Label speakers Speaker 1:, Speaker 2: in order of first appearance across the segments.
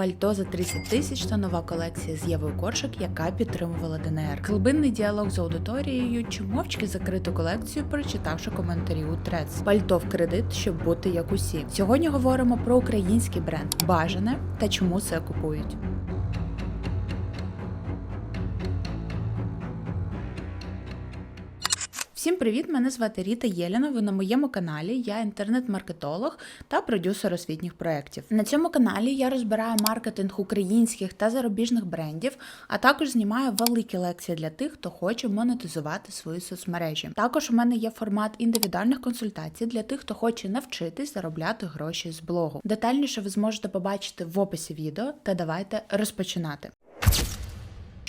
Speaker 1: Пальто за 30 тисяч та нова колекція з Євою Коршик, яка підтримувала ДНР. Глибинний діалог з аудиторією чи мовчки закриту колекцію, прочитавши коментарі у Трец. Пальто в кредит, щоб бути як усі. Сьогодні говоримо про український бренд Бажане та чому це купують. Всім привіт! Мене звати Ріта Єліна. Ви на моєму каналі. Я інтернет-маркетолог та продюсер освітніх проєктів. На цьому каналі я розбираю маркетинг українських та зарубіжних брендів, а також знімаю великі лекції для тих, хто хоче монетизувати свої соцмережі. Також у мене є формат індивідуальних консультацій для тих, хто хоче навчитись заробляти гроші з блогу. Детальніше ви зможете побачити в описі відео та давайте розпочинати.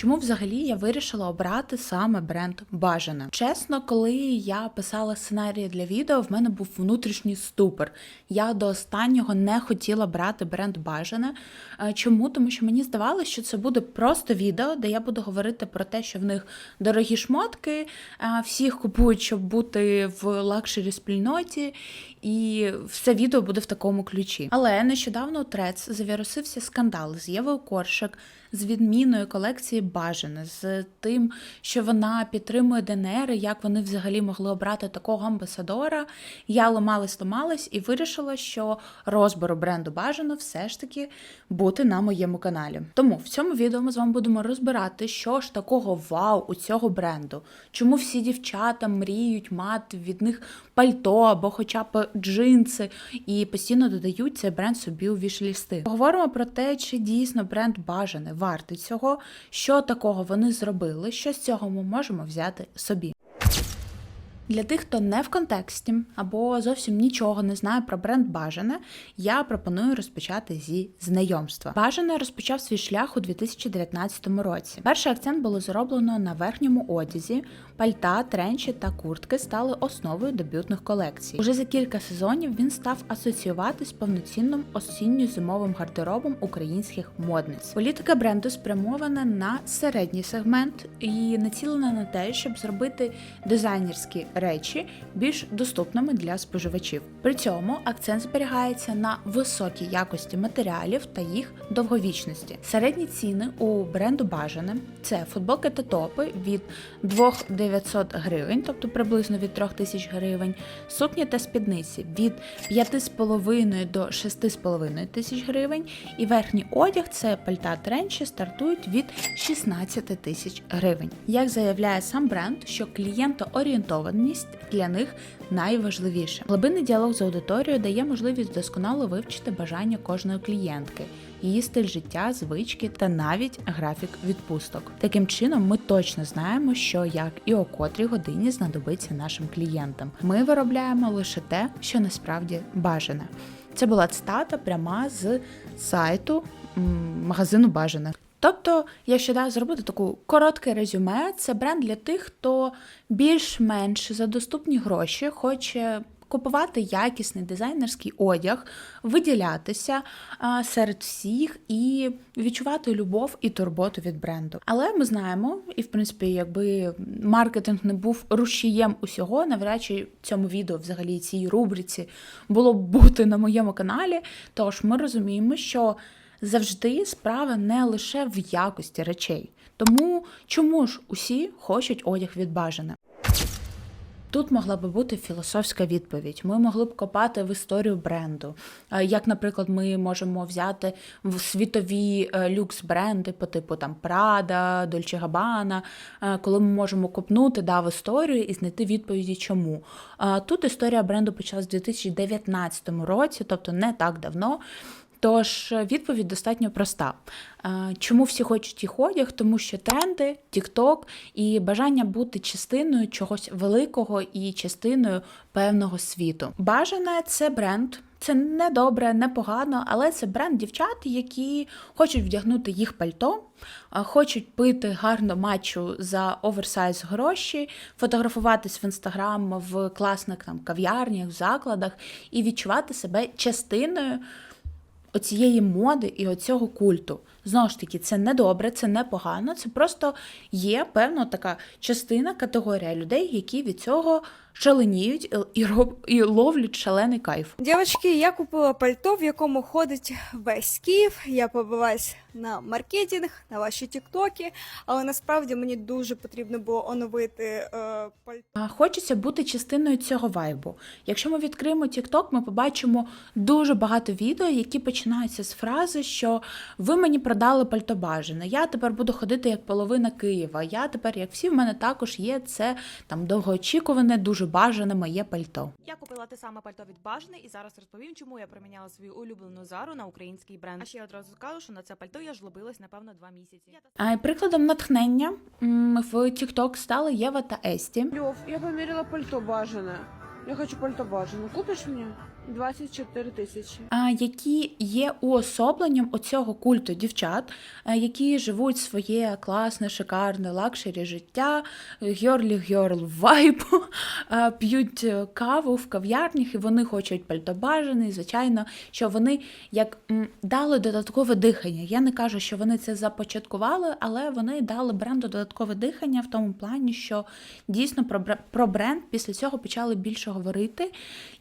Speaker 1: Чому взагалі я вирішила обрати саме бренд Бажане? Чесно, коли я писала сценарії для відео, в мене був внутрішній ступор. Я до останнього не хотіла брати бренд Бажане. Е, Чому? Тому що мені здавалося, що це буде просто відео, де я буду говорити про те, що в них дорогі шмотки, е, всіх купують, щоб бути в лакшері спільноті, і все відео буде в такому ключі. Але нещодавно у Трец завірусився скандал з Євою Коршик, з відміною колекції Бажане, з тим, що вона підтримує ДНР, і як вони взагалі могли обрати такого амбасадора. Я ламалась, ламалась і вирішила, що розбору бренду Бажано все ж таки бути на моєму каналі. Тому в цьому відео ми з вами будемо розбирати, що ж такого вау у цього бренду, чому всі дівчата мріють мати від них пальто або хоча б джинси, і постійно додають цей бренд собі у вішлісти. Поговоримо про те, чи дійсно бренд бажаний, вартий цього, що такого вони зробили, що з цього ми можемо взяти собі. Для тих, хто не в контексті або зовсім нічого не знає про бренд Бажане, я пропоную розпочати зі знайомства. Бажане розпочав свій шлях у 2019 році. Перший акцент було зроблено на верхньому одязі. Пальта, тренчі та куртки стали основою дебютних колекцій. Уже за кілька сезонів він став асоціюватись повноцінним осінньо-зимовим гардеробом українських модниць. Політика бренду спрямована на середній сегмент і націлена на те, щоб зробити дизайнерські речі більш доступними для споживачів. При цьому акцент зберігається на високій якості матеріалів та їх довговічності. Середні ціни у бренду бажане це футболки та топи від 2900 гривень, тобто приблизно від 3000 гривень, сукні та спідниці від 5,5 до 6,5 тисяч гривень, і верхній одяг це пальта тренчі стартують від 16 тисяч гривень. Як заявляє сам бренд, що клієнтоорієнтованість для них найважливіше. Глибинний діалог з аудиторією дає можливість досконало вивчити бажання кожної клієнтки, її стиль життя, звички та навіть графік відпусток. Таким чином, ми точно знаємо, що як і о котрій годині знадобиться нашим клієнтам. Ми виробляємо лише те, що насправді бажане. Це була цитата пряма з сайту магазину Бажане. Тобто, якщо да, зробити таку коротке резюме, це бренд для тих, хто більш-менш за доступні гроші хоче купувати якісний дизайнерський одяг, виділятися серед всіх і відчувати любов і турботу від бренду. Але ми знаємо, і в принципі, якби маркетинг не був рушієм усього, навряд чи цьому відео, взагалі цій рубриці було б бути на моєму каналі. Тож ми розуміємо, що завжди справа не лише в якості речей. Тому чому ж усі хочуть одяг від бажане? Тут могла би бути філософська відповідь. Ми могли б копати в історію бренду. Е, Як, наприклад, ми можемо взяти в світові е, люкс-бренди по типу там Prada, Dolce Gabbana, е, коли ми можемо копнути да, в історію і знайти відповіді, чому. Е, Тут історія бренду почалась в 2019 році, тобто не так давно. Тож відповідь достатньо проста. Е, Чому всі хочуть їх одяг? Тому що тренди, TikTok і бажання бути частиною чогось великого і частиною певного світу. Бажане це бренд. Це не добре, не погано, але це бренд дівчат, які хочуть вдягнути їх пальто, хочуть пити гарно матчу за оверсайз гроші, фотографуватись в інстаграм в класних там кав'ярнях, закладах і відчувати себе частиною оцієї моди і оцього культу. Знову ж таки, це не добре, це не погано, це просто є певна така частина, категорія людей, які від цього шаленіють і, роб, і ловлять шалений кайф.
Speaker 2: Дівчатки, я купила пальто, в якому ходить весь Київ. Я побилась на маркетинг, на ваші тіктоки, але насправді мені дуже потрібно було оновити е, пальто.
Speaker 1: Хочеться бути частиною цього вайбу. Якщо ми відкриємо TikTok, ми побачимо дуже багато відео, які починаються з фрази, що ви мені продали пальто бажане. Я тепер буду ходити як половина Києва. Я тепер, як всі, в мене також є це там довгоочікуване, дуже бажане моє пальто.
Speaker 3: Я купила те саме пальто від Бажани і зараз розповім, чому я приміняла свою улюблену зару на український бренд. А ще я одразу скажу, що на це пальто я жлобилась напевно два місяці.
Speaker 1: А прикладом натхнення в TikTok стали Єва та Есті.
Speaker 4: Лев, я померила пальто бажане. Я хочу пальто бажане. Купиш мені? 24 тисячі.
Speaker 1: які є уособленням оцього культу дівчат, які живуть своє класне, шикарне лакшері життя, гьорлі гьорл вайбу, а, п'ють е, каву в кав'ярнях, і вони хочуть пальто бажаний. Звичайно, що вони як дали додаткове дихання. Я не кажу, що вони це започаткували, але вони дали бренду додаткове дихання в тому плані, що дійсно про бренд після цього почали більше говорити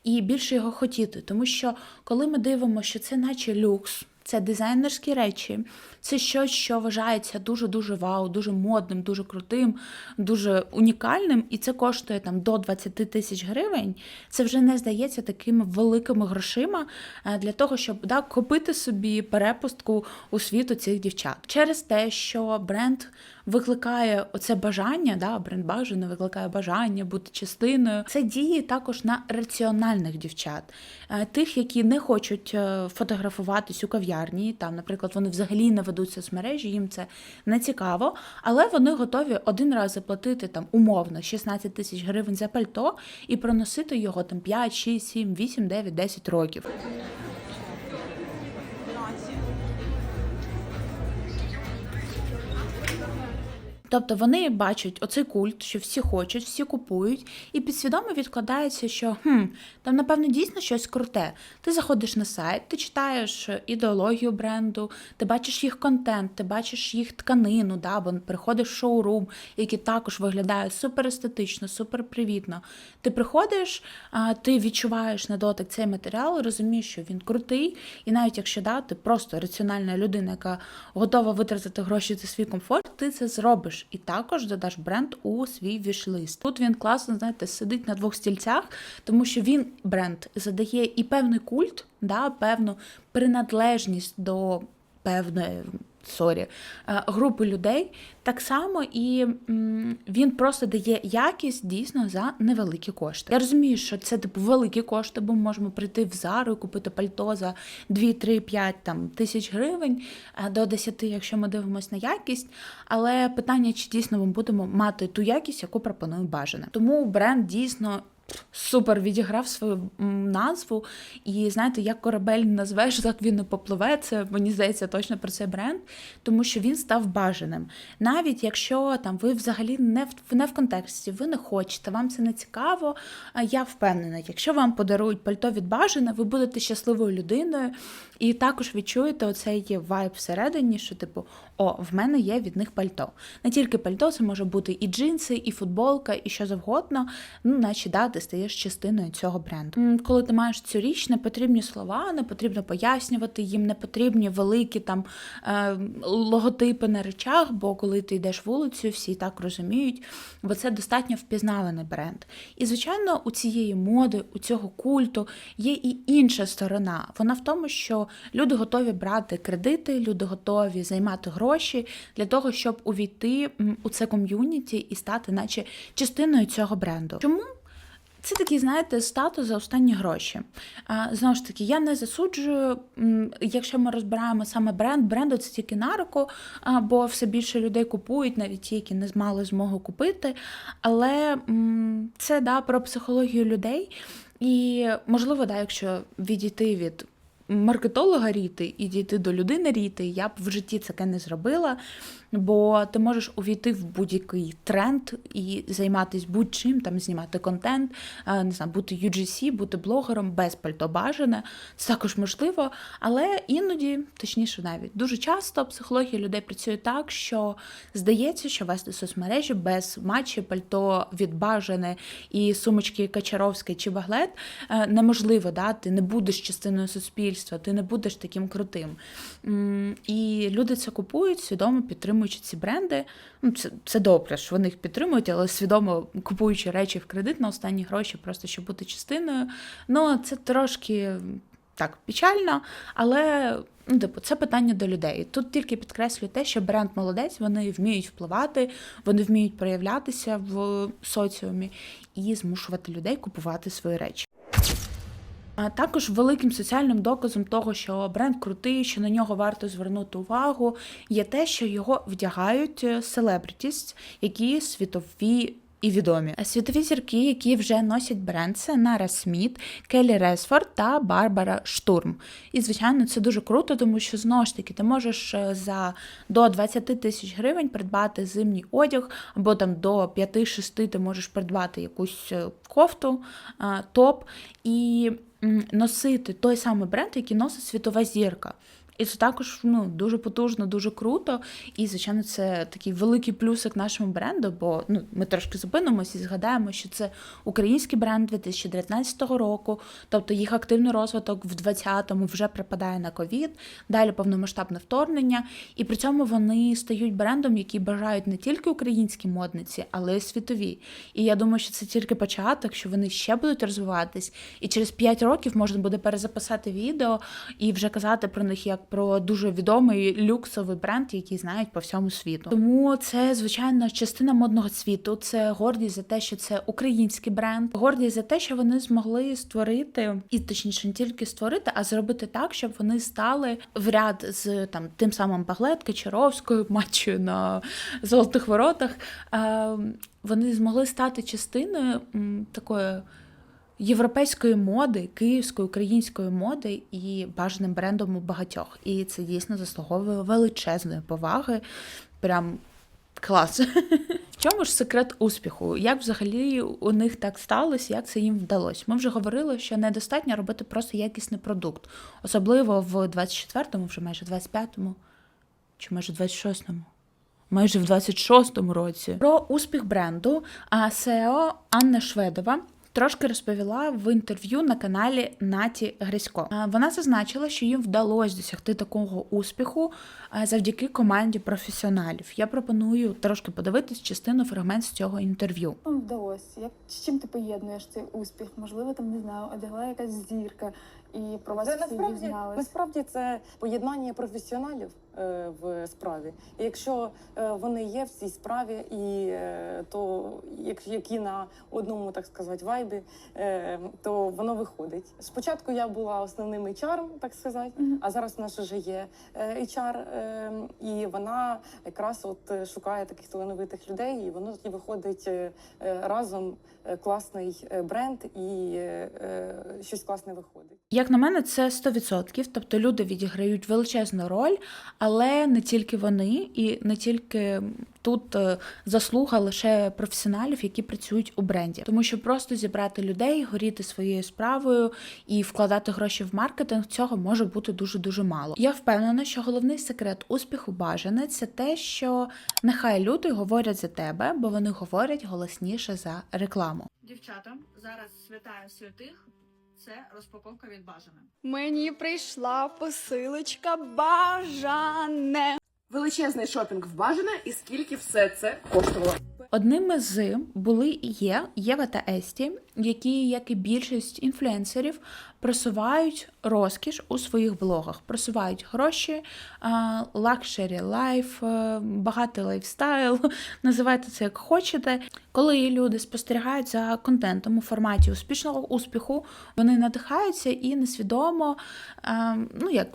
Speaker 1: і більше його хотіти. Тому що коли ми дивимося, що це наче люкс. Це дизайнерські речі, це щось, що вважається дуже дуже вау, дуже модним, дуже крутим, дуже унікальним, і це коштує там до 20 тисяч гривень. Це вже не здається такими великими грошима е, для того, щоб да, купити собі перепустку у світу цих дівчат. Через те, що бренд викликає оце бажання, да, бренд бажано викликає бажання бути частиною. Це діє також на раціональних дівчат, Е, тих, які не хочуть е, фотографуватись у кав'ярні. Там, наприклад, вони взагалі не ведуть соцмережі, їм це не цікаво, але вони готові один раз заплатити там умовно 16 тисяч гривень за пальто і проносити його там 5, 6, 7, 8, 9, 10 років. Тобто вони бачать оцей культ, що всі хочуть, всі купують, і підсвідомо відкладається, що хм, там напевно дійсно щось круте. Ти заходиш на сайт, ти читаєш ідеологію бренду, ти бачиш їх контент, ти бачиш їх тканину, да, бо приходиш в шоурум, який також виглядає супер естетично, супер привітно. Ти приходиш, ти відчуваєш на дотик цей матеріал, розумієш, що він крутий, і навіть якщо да, ти просто раціональна людина, яка готова витратити гроші за свій комфорт, ти це зробиш. І також додаш бренд у свій вішлист. Тут він класно, знаєте, сидить на двох стільцях, тому що він бренд задає і певний культ, да, певну приналежність до певної. Сорі, е, групи людей так само і він просто дає якість дійсно за невеликі кошти. Я розумію, що це типу великі кошти, бо ми можемо прийти в зару і купити пальто за 2, 3, 5 там, тисяч гривень е, до 10, якщо ми дивимося на якість. Але питання, чи дійсно ми будемо мати ту якість, яку пропонує бажане. Тому бренд дійсно. Супер відіграв свою назву, і знаєте, як корабель назвеш, так він і попливе. Це мені здається точно про цей бренд, тому що він став бажаним. Навіть якщо там ви взагалі не в не в контексті, ви не хочете, вам це не цікаво. Я впевнена, якщо вам подарують пальто від бажане, ви будете щасливою людиною, і також відчуєте оцей вайб всередині, що типу, о, в мене є від них пальто. Не тільки пальто, це може бути і джинси, і футболка, і що завгодно. Ну, наче да, ти стаєш частиною цього бренду. Коли ти маєш цю річ, не потрібні слова, не потрібно пояснювати, їм не потрібні великі там е, логотипи на речах, бо коли ти йдеш вулицю, всі так розуміють, бо це достатньо впізнаваний бренд. І звичайно, у цієї моди, у цього культу є і інша сторона. Вона в тому, що люди готові брати кредити, люди готові займати гроші для того, щоб увійти у це ком'юніті і стати, наче частиною цього бренду. Чому? Це такий, знаєте, статус за останні гроші. А, знову ж таки, я не засуджую, якщо ми розбираємо саме бренд, бренду це тільки на руку, бо все більше людей купують, навіть ті, які не мали змогу купити. Але це да, про психологію людей. І можливо, да, якщо відійти від маркетолога Ріти і дійти до людини Ріти, я б в житті таке не зробила. Бо ти можеш увійти в будь-який тренд і займатися будь-чим, там знімати контент, е, не знаю, бути UGC, бути блогером без пальто бажане. Це також можливо, але іноді, точніше, навіть дуже часто психологія людей працює так, що здається, що вести соцмережі без матчі, пальто від бажане і сумочки Качаровської чи Баглет е, неможливо. Да? Ти не будеш частиною суспільства, ти не будеш таким крутим. І люди це купують, свідомо підтримуючи ці бренди. Ну, це, це добре, що вони їх підтримують, але свідомо купуючи речі в кредит на останні гроші, просто щоб бути частиною. Ну, це трошки так печально, але ну, типу, це питання до людей. Тут тільки підкреслюю те, що бренд молодець, вони вміють впливати, вони вміють проявлятися в соціумі і змушувати людей купувати свої речі. Також великим соціальним доказом того, що бренд крутий, що на нього варто звернути увагу, є те, що його вдягають селебрітіс, які світові. І відомі світові зірки, які вже носять бренд, це Нара Сміт, Келі Ресфорд та Барбара Штурм. І звичайно, це дуже круто, тому що знову ж таки ти можеш е, за до 20 тисяч гривень придбати зимній одяг, або там до 5-6 ти можеш придбати якусь е, кофту, е, топ і носити той самий бренд, який носить світова зірка. І це також ну, дуже потужно, дуже круто. І, звичайно, це такий великий плюсик нашому бренду, бо ну, ми трошки зупинимося і згадаємо, що це український бренд 2019 року, тобто їх активний розвиток в 20-му вже припадає на ковід, далі повномасштабне вторгнення. І при цьому вони стають брендом, який бажають не тільки українські модниці, але й світові. І я думаю, що це тільки початок, що вони ще будуть розвиватись, і через 5 років можна буде перезаписати відео і вже казати про них як про дуже відомий люксовий бренд, який знають по всьому світу. Тому це звичайно частина модного світу. Це гордість за те, що це український бренд, гордість за те, що вони змогли створити, і точніше не тільки створити, а зробити так, щоб вони стали в ряд з там тим самим Баглет, Качаровською, матчою на золотих воротах. Е, Вони змогли стати частиною такої європейської моди, київської, української моди і бажаним брендом у багатьох. І це дійсно заслуговує величезної поваги. Прям клас. В чому ж секрет успіху? Як взагалі у них так сталося, як це їм вдалося? Ми вже говорили, що недостатньо робити просто якісний продукт, особливо в 24-му, вже майже 25-му, чи майже 26-му. Майже в 26-му році про успіх бренду а СЕО Анна Шведова трошки розповіла в інтерв'ю на каналі Наті Грисько. Вона зазначила, що їм вдалося досягти такого успіху завдяки команді професіоналів. Я пропоную трошки подивитись частину фрагмент з цього інтерв'ю.
Speaker 5: Вдалося? Як з чим ти поєднуєш цей успіх? Можливо, там не знаю, одягла якась зірка, і про вас
Speaker 6: Це
Speaker 5: всі
Speaker 6: насправді,
Speaker 5: дізнались.
Speaker 6: насправді це поєднання професіоналів е, в справі. І якщо е, вони є в цій справі, і е, то як, які на одному, так сказати, вайбі, е, то воно виходить. Спочатку я була основним HR, так сказати,
Speaker 5: Мгм.
Speaker 6: а зараз в нас вже є HR, е, і вона якраз от е, шукає таких талановитих людей, і воно тоді виходить е, е, разом е, класний бренд і е, е, щось класне виходить.
Speaker 1: Як на мене, це 100%. Тобто люди відіграють величезну роль, але не тільки вони, і не тільки тут е, заслуга лише професіоналів, які працюють у бренді. Тому що просто зібрати людей, горіти своєю справою і вкладати гроші в маркетинг цього може бути дуже дуже мало. Я впевнена, що головний секрет успіху бажане це те, що нехай люди говорять за тебе, бо вони говорять голосніше за рекламу.
Speaker 7: Дівчата, зараз святая святих. Це розпаковка від бажане.
Speaker 2: Мені прийшла посилочка бажане.
Speaker 8: Величезний шопінг в бажане і скільки все це коштувало.
Speaker 1: Одними з були і є Єва та Есті, які, як і більшість інфлюенсерів, просувають розкіш у своїх блогах, просувають гроші, лакшері лайф, багатий лайфстайл, називайте це як хочете. Коли люди спостерігають за контентом у форматі успішного успіху, вони надихаються і несвідомо, е, ну як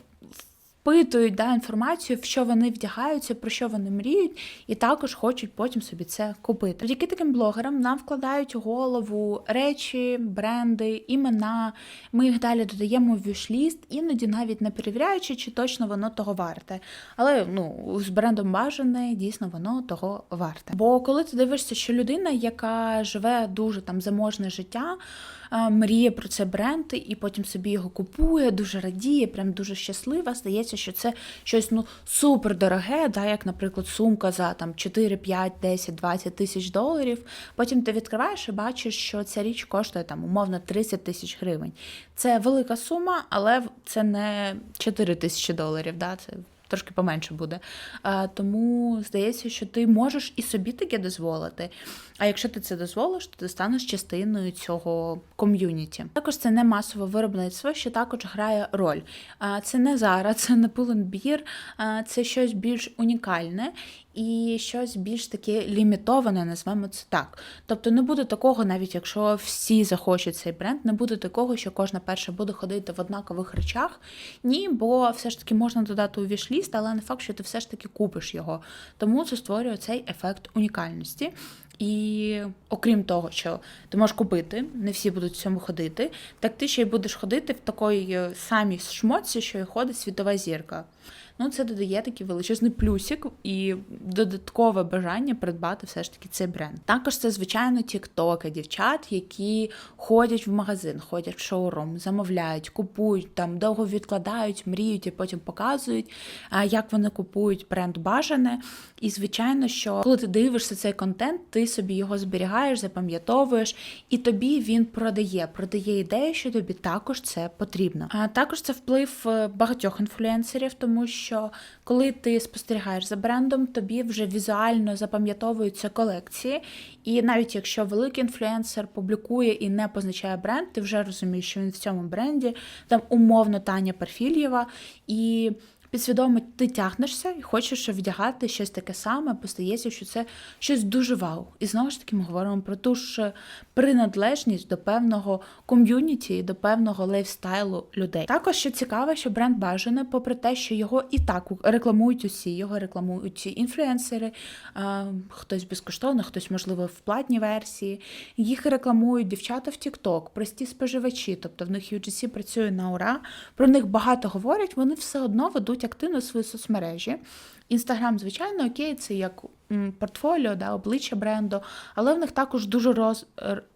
Speaker 1: впитують да, інформацію, в що вони вдягаються, про що вони мріють, і також хочуть потім собі це купити. Завдяки таким блогерам нам вкладають у голову речі, бренди, імена. Ми їх далі додаємо в вішліст, іноді навіть не перевіряючи, чи точно воно того варте. Але ну з брендом бажане дійсно воно того варте. Бо коли ти дивишся, що людина, яка живе дуже там заможне життя, мріє про цей бренд і потім собі його купує, дуже радіє, прям дуже щаслива. Здається, що це щось ну супер дороге, да, як, наприклад, сумка за там 4, 5, 10, 20 тисяч доларів. Потім ти відкриваєш і бачиш, що ця річ коштує там умовно 30 тисяч гривень. Це велика сума, але це не 4 тисячі доларів. Да, це Трошки поменше буде. А, тому здається, що ти можеш і собі таке дозволити. А якщо ти це дозволиш, то ти станеш частиною цього ком'юніті. Також це не масове виробництво, що також грає роль. А, це не Zara, це не а, це щось більш унікальне і щось більш таке лімітоване, назвемо це так. Тобто не буде такого, навіть якщо всі захочуть цей бренд, не буде такого, що кожна перша буде ходити в однакових речах. Ні, бо все ж таки можна додати у вішліст, але не факт, що ти все ж таки купиш його. Тому це створює цей ефект унікальності. І окрім того, що ти можеш купити, не всі будуть в цьому ходити, так ти ще й будеш ходити в такій е, самій шмотці, що й ходить світова зірка. Ну, це додає такий величезний плюсик і додаткове бажання придбати все ж таки цей бренд. Також це, звичайно, тіктоки дівчат, які ходять в магазин, ходять в шоурум, замовляють, купують там, довго відкладають, мріють і потім показують, як вони купують бренд бажане. І звичайно, що коли ти дивишся цей контент, ти собі його зберігаєш, запам'ятовуєш, і тобі він продає, продає ідею, що тобі також це потрібно. А також це вплив е, багатьох інфлюенсерів, тому що коли ти спостерігаєш за брендом, тобі вже візуально запам'ятовуються колекції. І навіть якщо великий інфлюенсер публікує і не позначає бренд, ти вже розумієш, що він в цьому бренді, там умовно Таня Перфільєва. І підсвідомо ти тягнешся і хочеш вдягати щось таке саме, бо здається, що це щось дуже вау. І знову ж таки ми говоримо про ту ж приналежність до певного ком'юніті, до певного лейфстайлу людей. Також що цікаво, що бренд бажане, попри те, що його і так рекламують усі, його рекламують інфлюенсери, а, хтось безкоштовно, хтось, можливо, в платній версії. Їх рекламують дівчата в TikTok, прості споживачі, тобто в них UGC працює на ура. Про них багато говорять, вони все одно ведуть активно свої соцмережі. Інстаграм, звичайно, окей, це як портфоліо, да, обличчя бренду, але в них також дуже роз,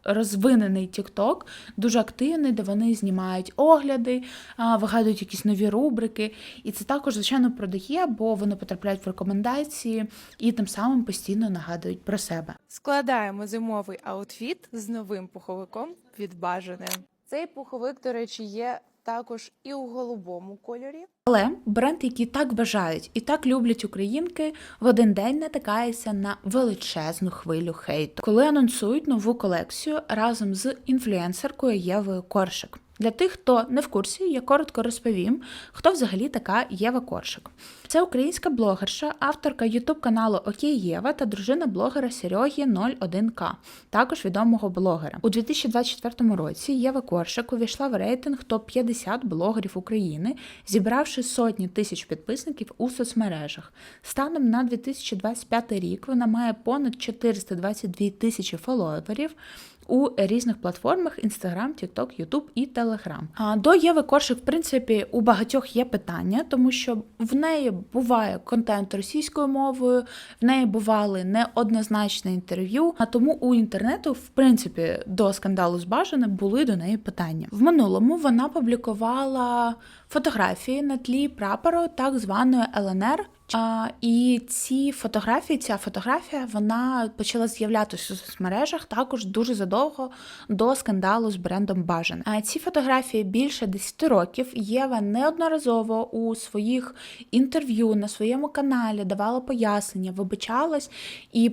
Speaker 1: розвинений TikTok, дуже активний, де вони знімають огляди, вигадують якісь нові рубрики. І це також, звичайно, продає, бо вони потрапляють в рекомендації і тим самим постійно нагадують про себе.
Speaker 9: Складаємо зимовий аутфіт з новим пуховиком від бажане. Цей пуховик, до речі, є також і у голубому кольорі.
Speaker 1: Але бренд, який так бажають і так люблять українки, в один день натикається на величезну хвилю хейту, коли анонсують нову колекцію разом з інфлюенсеркою Євою Коршик. Для тих, хто не в курсі, я коротко розповім, хто взагалі така Єва Коршик. Це українська блогерша, авторка ютуб каналу Окей Єва та дружина блогера Серьогі 01К, також відомого блогера. У 2024 році Єва Коршик увійшла в рейтинг топ-50 блогерів України, зібравши сотні тисяч підписників у соцмережах. Станом на 2025 рік вона має понад 422 тисячі фоловерів у різних платформах Instagram, TikTok, YouTube і Telegram. До Єви Коршик, в принципі, у багатьох є питання, тому що в неї буває контент російською мовою, в неї бували неоднозначне інтерв'ю. А тому у інтернету, в принципі, до скандалу з Бажаним були до неї питання. В минулому вона публікувала фотографії на тлі прапору так званої ЛНР. А, і ці фотографії, ця фотографія, вона почала з'являтися у соцмережах також дуже задовго до скандалу з брендом Бажан. А ці фотографії більше 10 років. Єва неодноразово у своїх інтерв'ю на своєму каналі давала пояснення, вибачалась і.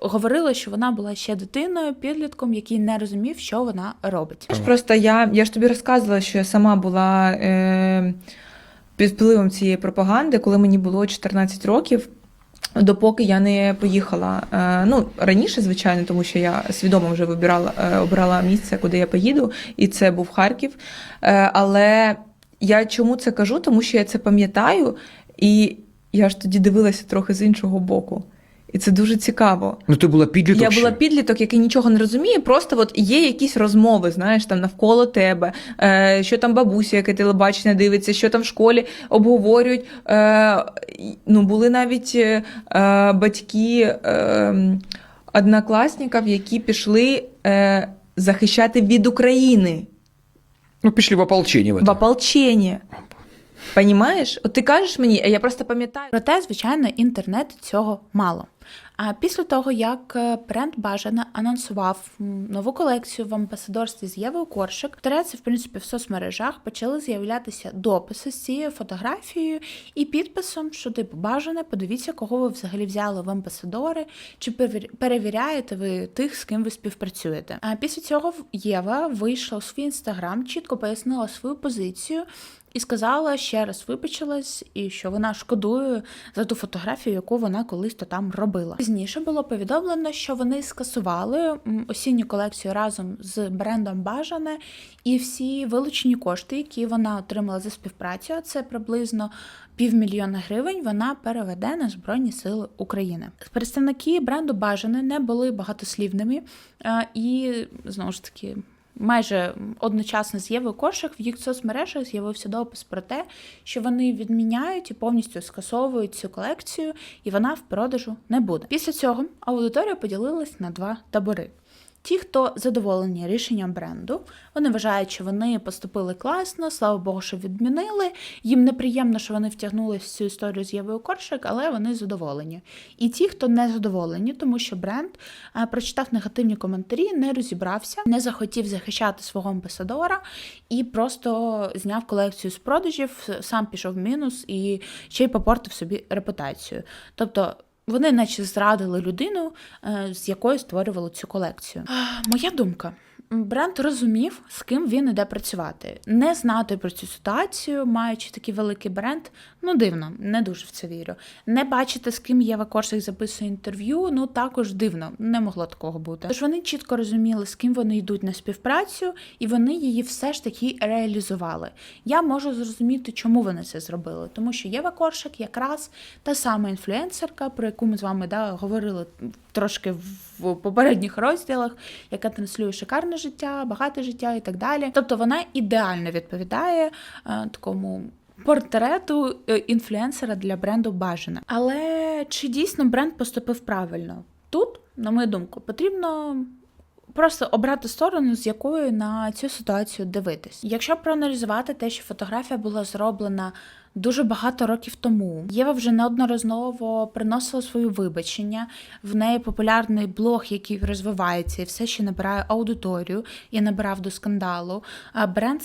Speaker 1: Говорила, що вона була ще дитиною, підлітком, який не розумів, що вона робить.
Speaker 10: Просто я, я ж тобі розказувала, що я сама була е, під впливом цієї пропаганди, коли мені було 14 років. Допоки я не поїхала. Е, ну раніше, звичайно, тому що я свідомо вже вибирала е, обрала місце, куди я поїду, і це був Харків. Е, але Я чому це кажу? Тому що я це пам'ятаю, і я ж тоді дивилася трохи з іншого боку. І це дуже цікаво.
Speaker 11: Ну ти була підліток.
Speaker 10: Я
Speaker 11: ще.
Speaker 10: була підліток, який нічого не розуміє. Просто от є якісь розмови, знаєш, там навколо тебе, е, що там бабуся, яке телебачення дивиться, що там в школі обговорюють. Е, ну, були навіть е, е, батьки е, однокласників, які пішли е, захищати від України
Speaker 11: Ну, пішли в ополчення в
Speaker 10: в ополчення. Понімаєш? От ти кажеш мені, а я просто пам'ятаю.
Speaker 1: Проте, звичайно, інтернету цього мало. А після того, як е, бренд Бажана анонсував нову колекцію в амбасадорстві з Євою Коршик, в принципі, в соцмережах почали з'являтися дописи з цією фотографією і підписом, що типу бажане, подивіться, кого ви взагалі взяли в амбасадори, чи перевір- перевіряєте ви тих, з ким ви співпрацюєте. А після цього Єва вийшла у свій інстаграм, чітко пояснила свою позицію. І сказала ще раз вибачилась, і що вона шкодує за ту фотографію, яку вона колись то там робила. Пізніше було повідомлено, що вони скасували осінню колекцію разом з брендом Бажане, і всі вилучені кошти, які вона отримала за співпрацю, це приблизно півмільйона гривень, вона переведе на Збройні Сили України. Представники бренду Бажане не були багатослівними е, і знову ж таки. Майже одночасно з Євою Кошик в їх соцмережах з'явився допис про те, що вони відміняють і повністю скасовують цю колекцію, і вона в продажу не буде. Після цього аудиторія поділилась на два табори. Ті, хто задоволені рішенням бренду, вони вважають, що вони поступили класно, слава Богу, що відмінили. Їм неприємно, що вони втягнулися в цю історію з Євою Коршик, але вони задоволені. І ті, хто не задоволені, тому що бренд е, прочитав негативні коментарі, не розібрався, не захотів захищати свого амбасадора і просто зняв колекцію з продажів, сам пішов в мінус і ще й попортив собі репутацію. Тобто. Вони наче зрадили людину, е, з якою створювали цю колекцію. Моя думка. Бренд розумів, з ким він іде працювати. Не знати про цю ситуацію, маючи такий великий бренд, ну дивно, не дуже в це вірю. Не бачити, з ким Єва Корсик записує інтерв'ю, ну також дивно, не могло такого бути. Тож вони чітко розуміли, з ким вони йдуть на співпрацю, і вони її все ж таки реалізували. Я можу зрозуміти, чому вони це зробили, тому що Єва Коршик якраз та сама інфлюенсерка, про яку ми з вами да, говорили трошки в попередніх розділах, яка транслює шикарне життя, багате життя і так далі. Тобто вона ідеально відповідає е, такому. Портрету е, інфлюенсера для бренду бажана. Але чи дійсно бренд поступив правильно? Тут, на мою думку, потрібно просто обрати сторону, з якою на цю ситуацію дивитись. Якщо проаналізувати те, що фотографія була зроблена дуже багато років тому, Єва вже неодноразово приносила свої вибачення. В неї популярний блог, який розвивається і все ще набирає аудиторію і набирав до скандалу. Бренд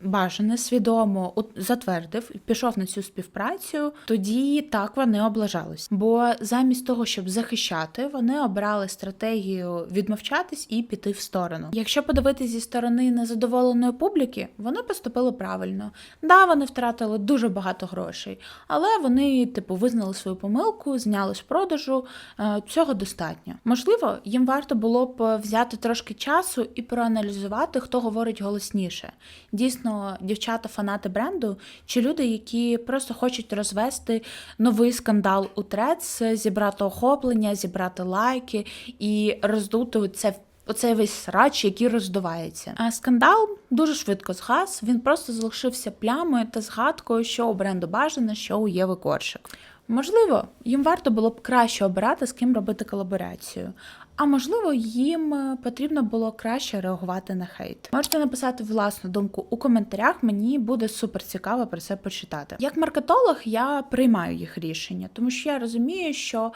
Speaker 1: бажане свідомо затвердив і пішов на цю співпрацю, тоді так вони облажались. Бо замість того, щоб захищати, вони обрали стратегію відмовчатись і піти в сторону. Якщо подивитися зі сторони незадоволеної публіки, вони поступили правильно. Да, вони втратили дуже багато грошей, але вони, типу, визнали свою помилку, зняли з продажу. е, Цього достатньо. Можливо, їм варто було б взяти трошки часу і проаналізувати, хто говорить голосніше. Дійсно, дівчата, фанати бренду, чи люди, які просто хочуть розвести новий скандал у трец, зібрати охоплення, зібрати лайки і роздути це Оцей весь срач, який роздувається. А скандал дуже швидко згас. Він просто залишився плямою та згадкою, що у бренду бажано, що у Єви Коршик. Можливо, їм варто було б краще обирати, з ким робити колаборацію. А можливо, їм е, потрібно було краще реагувати на хейт. Можете написати власну думку у коментарях. Мені буде супер цікаво про це почитати. Як маркетолог, я приймаю їх рішення, тому що я розумію, що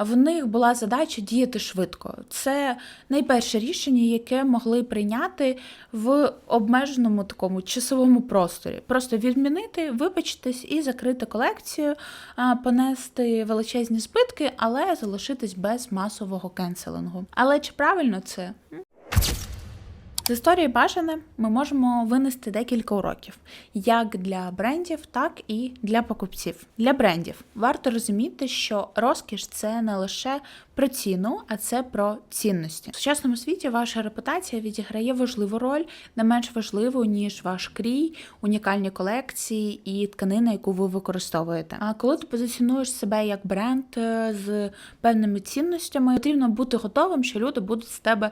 Speaker 1: в них була задача діяти швидко. Це найперше рішення, яке могли прийняти в обмеженому такому часовому просторі. Просто відмінити, вибачитись і закрити колекцію, понести величезні збитки, але залишитись без масового кенселингу. Але чи правильно це? З історії бажане ми можемо винести декілька уроків, як для брендів, так і для покупців. Для брендів варто розуміти, що розкіш це не лише про ціну, а це про цінності. В сучасному світі ваша репутація відіграє важливу роль, не менш важливу ніж ваш крій, унікальні колекції і тканина, яку ви використовуєте. А коли ти позиціонуєш себе як бренд е, з певними цінностями, потрібно бути готовим, що люди будуть з тебе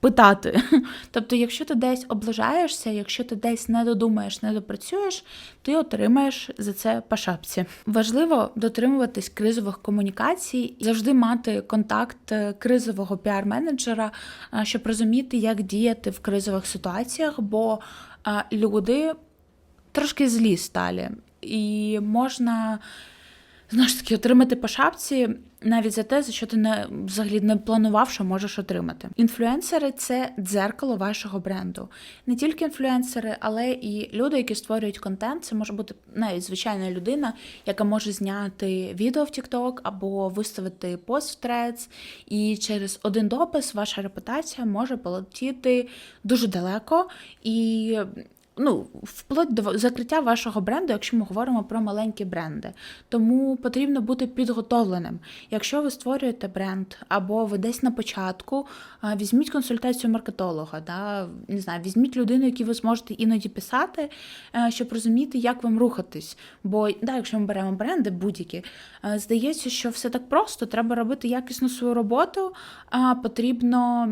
Speaker 1: питати. Тобто, якщо ти десь облажаєшся, якщо ти десь не додумаєш, не допрацюєш, ти отримаєш за це по шапці. Важливо дотримуватись кризових комунікацій, завжди мати контакт е, кризового піар-менеджера, е, щоб розуміти, як діяти в кризових ситуаціях, бо е, люди трошки злі сталі, і можна. Знову ж таки, отримати по шапці навіть за те, за що ти не взагалі не планував, що можеш отримати. Інфлюенсери це дзеркало вашого бренду. Не тільки інфлюенсери, але і люди, які створюють контент. Це може бути навіть звичайна людина, яка може зняти відео в TikTok або виставити пост в Threads, і через один допис ваша репутація може полетіти дуже далеко і ну, вплоть до закриття вашого бренду, якщо ми говоримо про маленькі бренди. Тому потрібно бути підготовленим. Якщо ви створюєте бренд або ви десь на початку, візьміть консультацію маркетолога, да, не знаю, візьміть людину, яку ви зможете іноді писати, е, щоб розуміти, як вам рухатись. Бо да, якщо ми беремо бренди будь-які, е, здається, що все так просто, треба робити якісну свою роботу, потрібно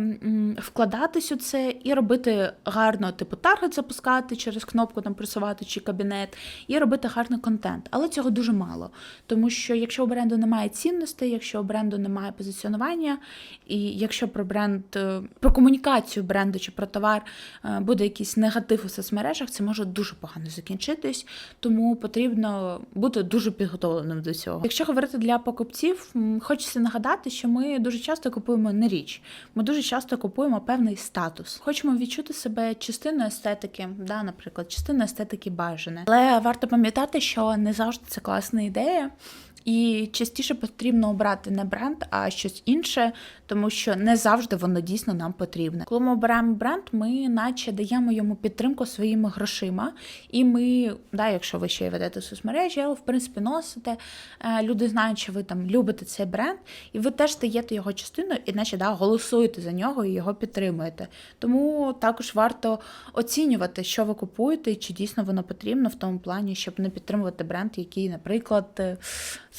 Speaker 1: вкладатись у це і робити гарно, типу таргет запускати через кнопку там пресувати чи кабінет, і робити гарний контент. Але цього дуже мало. Тому що якщо у бренду немає цінностей, якщо у бренду немає позиціонування, і якщо про бренд, е, про комунікацію бренду чи про товар е, буде якийсь негатив у соцмережах, це може дуже погано закінчитись. Тому потрібно бути дуже підготовленим до цього. Якщо говорити для покупців, хочеться нагадати, що ми дуже часто купуємо не річ. Ми дуже часто купуємо певний статус. Хочемо відчути себе частиною естетики, да, наприклад, частина естетики бажане. Але варто пам'ятати, що не завжди це класна ідея. І частіше потрібно обрати не бренд, а щось інше, тому що не завжди воно дійсно нам потрібне. Коли ми обираємо бренд, ми наче даємо йому підтримку своїми грошима. І ми, да, якщо ви ще й ведете соцмережі, але в принципі носите, е, люди знають, що ви там любите цей бренд, і ви теж стаєте його частиною, і наче да, голосуєте за нього і його підтримуєте. Тому також варто оцінювати, що ви купуєте, і чи дійсно воно потрібно в тому плані, щоб не підтримувати бренд, який, наприклад, е,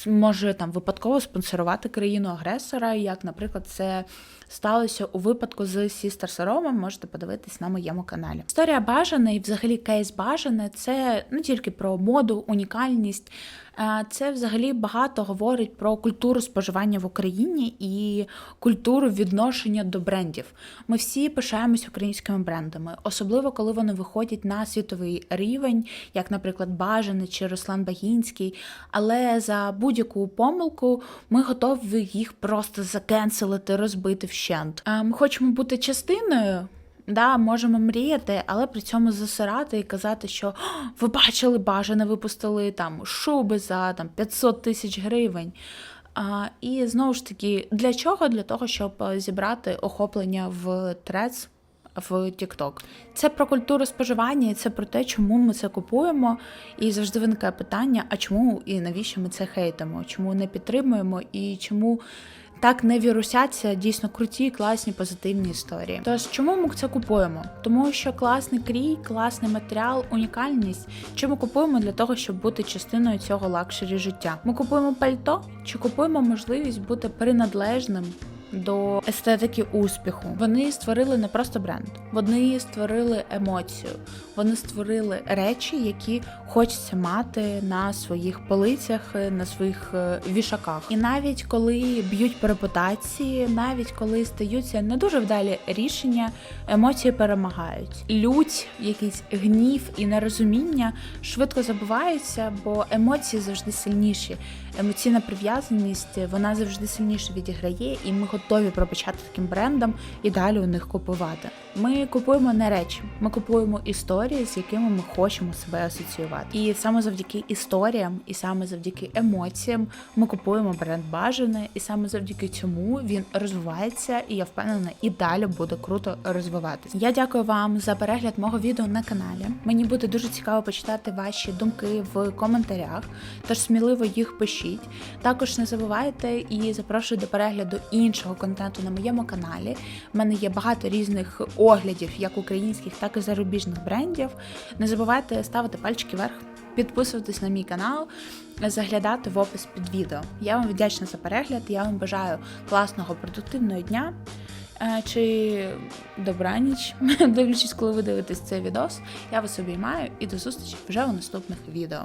Speaker 1: може там випадково спонсорувати країну агресора, як, наприклад, це сталося у випадку з Сістер Соромом, можете подивитись на моєму каналі. Історія бажана і взагалі кейс бажане це не тільки про моду, унікальність. Це взагалі багато говорить про культуру споживання в Україні і культуру відношення до брендів. Ми всі пишаємось українськими брендами, особливо коли вони виходять на світовий рівень, як, наприклад, Бажане чи Руслан Багінський. Але за будь-яку помилку ми готові їх просто закенселити, розбити вщент. Ми хочемо бути частиною. Да, можемо мріяти, але при цьому засирати і казати, що ви бачили, бажане випустили там шуби за там 500 тисяч гривень. А, і знову ж таки, для чого? Для того, щоб е, зібрати охоплення в трец в TikTok. Це про культуру споживання, і це про те, чому ми це купуємо. І завжди виникає питання: а чому і навіщо ми це хейтимо? Чому не підтримуємо і чому так не вірусяться дійсно круті, класні, позитивні історії. Тож чому ми це купуємо? Тому що класний крій, класний матеріал, унікальність. Чи ми купуємо для того, щоб бути частиною цього лакшері життя? Ми купуємо пальто, чи купуємо можливість бути принадлежним? До естетики успіху вони створили не просто бренд, вони створили емоцію, вони створили речі, які хочеться мати на своїх полицях, на своїх е, вішаках. І навіть коли б'ють по репутації, навіть коли стаються не дуже вдалі рішення, емоції перемагають. Лють, якийсь гнів і нерозуміння швидко забуваються, бо емоції завжди сильніші. Емоційна прив'язаність вона завжди сильніше відіграє, і ми готові пробачати таким брендам і далі у них купувати. Ми купуємо не речі, ми купуємо історії, з якими ми хочемо себе асоціювати. І саме завдяки історіям, і саме завдяки емоціям ми купуємо бренд бажане, і саме завдяки цьому він розвивається, і я впевнена, і далі буде круто розвиватися. Я дякую вам за перегляд мого відео на каналі. Мені буде дуже цікаво почитати ваші думки в коментарях, тож сміливо їх пишіть. Також не забувайте і запрошую до перегляду іншого контенту на моєму каналі. У мене є багато різних оглядів, як українських, так і зарубіжних брендів. Не забувайте ставити пальчики вверх, підписуватись на мій канал, заглядати в опис під відео. Я вам вдячна за перегляд. Я вам бажаю класного продуктивного дня. е, Чи добраніч, дивлячись, коли ви дивитесь цей відос. Я вас обіймаю і до зустрічі вже у наступних відео.